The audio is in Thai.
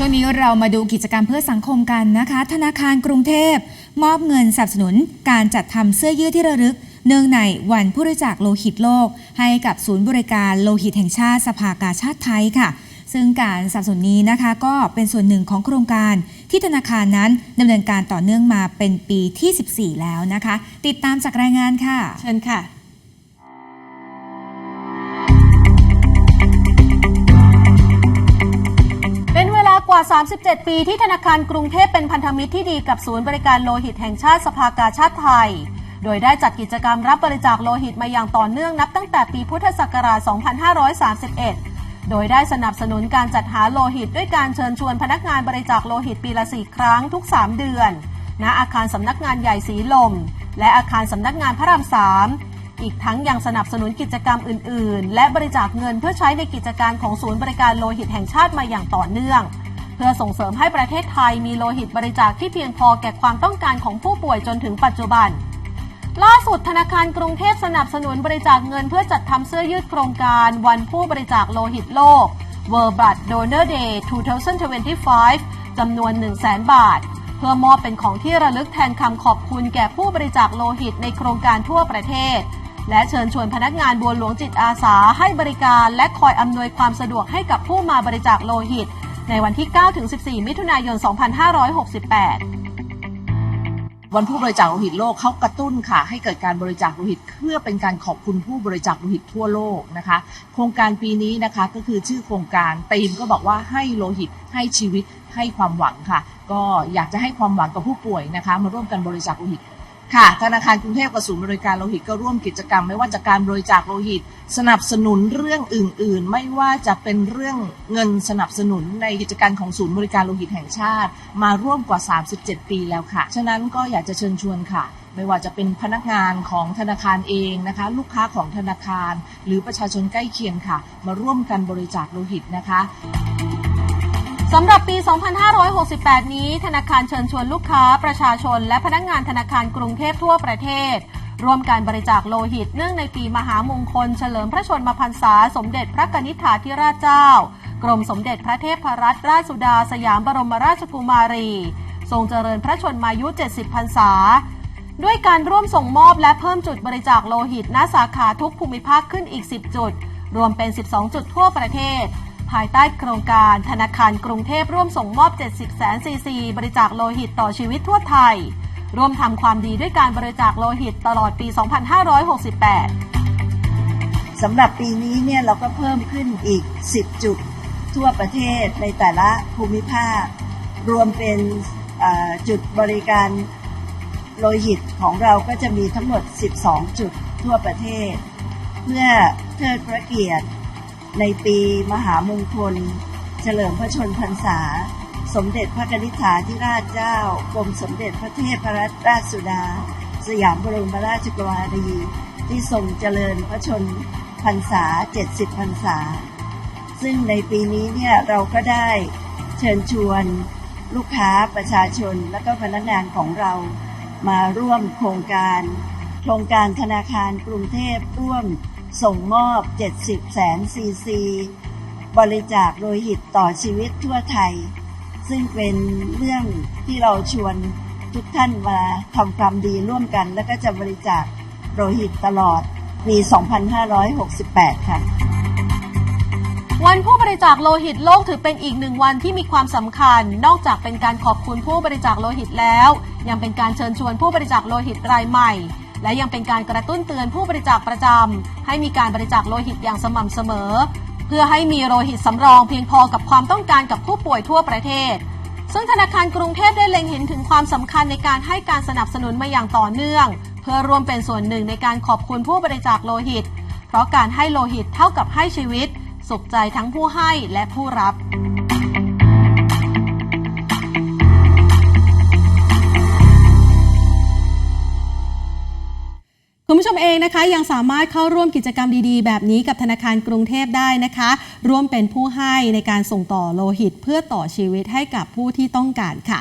ช่วงนี้เรามาดูกิจกรรมเพื่อสังคมกันนะคะ ธนาคารกรุงเทพ มอบเงินสนับสนุนการจัดทำเสื้อยืดที่ระลึก เนื่องในวันผู้บริจาคโลหิตโลก ให้กับศูนย์บริการโลหิตแห่งชาติสภากาชาติไทยค่ะ ซึ่งการสนับสนุนนี้นะคะก็เป็นส่วนหนึ่งของโครงการ ที่ธนาคารนั้นดำเนินการต่อเนื่องมาเป็นปีที่ 14 แล้วนะคะ ติดตามจากรายงานค่ะ เชิญค่ะา37 ปีที่ธนาคารกรุงเทพเป็นพันธมิตรที่ดีกับศูนย์บริการโลหิตแห่งชาติสภากาชาติไทย โดยได้จัดกิจกรรมรับบริจาคโลหิตมาอย่างต่อเนื่องนับตั้งแต่ปีพุทธศักราช 2531 โดยได้สนับสนุนการจัดหาโลหิตด้วยการเชิญชวนพนักงานบริจาคโลหิตปีละ4ครั้งทุก 3 เดือน ณ อาคารสำนักงานใหญ่สีลม และอาคารสำนักงานพระรามสามอีกทั้งยังสนับสนุนกิจกรรมอื่น ๆ และบริจาคเงินเพื่อใช้ในกิจการของศูนย์บริการโลหิตแห่งชาติมาอย่างต่อเนื่อง เพื่อส่งเสริมให้ประเทศไทยมีโลหิตบริจาคที่เพียงพอแก่ความต้องการของผู้ป่วยจนถึงปัจจุบัน ล่าสุดธนาคารกรุงเทพสนับสนุนบริจาคเงินเพื่อจัดทำเสื้อยืดโครงการวันผู้บริจาคโลหิตโลก World Blood Donor Day 2025 จำนวน 1 0 0 0 0 0 บาท เพื่อมอบเป็นของที่ระลึกแทนคำขอบคุณแก่ผู้บริจาคโลหิตในโครงการทั่วประเทศ และเชิญชวนพนักงานบัวหลวงจิตอาสาให้บริการและคอยอำนวยความสะดวกให้กับผู้มาบริจาคโลหิต ในวันที่ 9-14 มิถุนายน 2568วันผู้บริจาคโลหิตโลกเขากระตุ้นค่ะ ให้เกิดการบริจาคโลหิตเพื่อเป็นการขอบคุณผู้บริจาคโลหิตทั่วโลกนะคะ โครงการปีนี้นะคะก็คือชื่อโครงการธีมก็บอกว่าให้โลหิตให้ชีวิตให้ความหวังค่ะ ก็อยากจะให้ความหวังกับผู้ป่วยนะคะ มาร่วมกันบริจาคโลหิต ค่ะ ธนาคารกรุงเทพกับศูนย์บริการโลหิตก็ร่วมกิจกรรม ไม่ว่าจะการบริจาคโลหิต สนับสนุนเรื่องอื่น ๆ ไม่ว่าจะเป็นเรื่องเงินสนับสนุนในกิจการของศูนย์บริการโลหิตแห่งชาติ มาร่วมกว่า 37 ปีแล้วค่ะ ฉะนั้นก็อยากจะเชิญชวนค่ะ ไม่ว่าจะเป็นพนักงานของธนาคารเองนะคะ ลูกค้าของธนาคาร หรือประชาชนใกล้เคียงค่ะ มาร่วมกันบริจาคโลหิตนะคะ สำหรับปี 2568 นี้ ธนาคารเชิญชวนลูกค้า ประชาชน และพนักงานธนาคารกรุงเทพทั่วประเทศ ร่วมการบริจาคโลหิต เนื่องในปีมหามงคล เฉลิมพระชนมพรรษา สมเด็จพระกนิษฐาธิราชเจ้า กรมสมเด็จพระเทพรัตนราชสุดาสยามบรมราชกุมารี ทรงเจริญพระชนมายุ 70 พรรษา ด้วยการร่วมส่งมอบและเพิ่มจุดบริจาคโลหิตณสาขาทุกภูมิภาคขึ้นอีก 10 จุด รวมเป็น 12 จุดทั่วประเทศ ภายใต้โครงการธนาคารกรุงเทพร่วมส่งมอบ 70 แสนซีซี บริจาคโลหิตต่อชีวิตทั่วไทย ร่วมทำความดีด้วยการบริจาคโลหิตตลอดปี 2568 สำหรับปีนี้เนี่ยเราก็เพิ่มขึ้นอีก 10 จุดทั่วประเทศในแต่ละภูมิภาค รวมเป็นจุดบริการโลหิตของเราก็จะมีทั้งหมด 12 จุดทั่วประเทศ เพื่อเทิดพระเกียรติ ในปีมหามงคล เฉลิมพระชนพรรษา สมเด็จพระกนิษฐาธิราชเจ้ากรมสมเด็จพระเทพรัตนราชสุดา สยามบรมราชกุมารีที่ทรงเจริญพระชนพรรษา 70 พรรษา ซึ่งในปีนี้เนี่ยเราก็ได้เชิญชวนลูกค้าประชาชนและก็พนักงานของเรามาร่วมโครงการ โครงการธนาคารกรุงเทพร่วม ส่งมอบ 70 แสนซีซี บริจาคโลหิตต่อชีวิตทั่วไทย ซึ่งเป็นเรื่องที่เราชวนทุกท่านมาทำความดีร่วมกัน แล้วก็จะบริจาคโลหิตตลอดปี 2568 ค่ะวันผู้บริจาคโลหิตโลกถือเป็นอีกหนึ่งวันที่มีความสำคัญ นอกจากเป็นการขอบคุณผู้บริจาคโลหิตแล้ว ยังเป็นการเชิญชวนผู้บริจาคโลหิตรายใหม่ และยังเป็นการกระตุ้นเตือนผู้บริจาคประจำให้มีการบริจาคโลหิตอย่างสม่ำเสมอ เพื่อให้มีโลหิตสำรองเพียงพอกับความต้องการกับผู้ป่วยทั่วประเทศ ซึ่งธนาคารกรุงเทพได้เล็งเห็นถึงความสำคัญในการให้การสนับสนุนมาอย่างต่อเนื่อง เพื่อร่วมเป็นส่วนหนึ่งในการขอบคุณผู้บริจาคโลหิต เพราะการให้โลหิตเท่ากับให้ชีวิต สุขใจทั้งผู้ให้และผู้รับ ผู้ชมเองนะคะ ยังสามารถเข้าร่วมกิจกรรมดีๆ แบบนี้กับธนาคารกรุงเทพได้นะคะ ร่วมเป็นผู้ให้ในการส่งต่อโลหิตเพื่อต่อชีวิตให้กับผู้ที่ต้องการค่ะ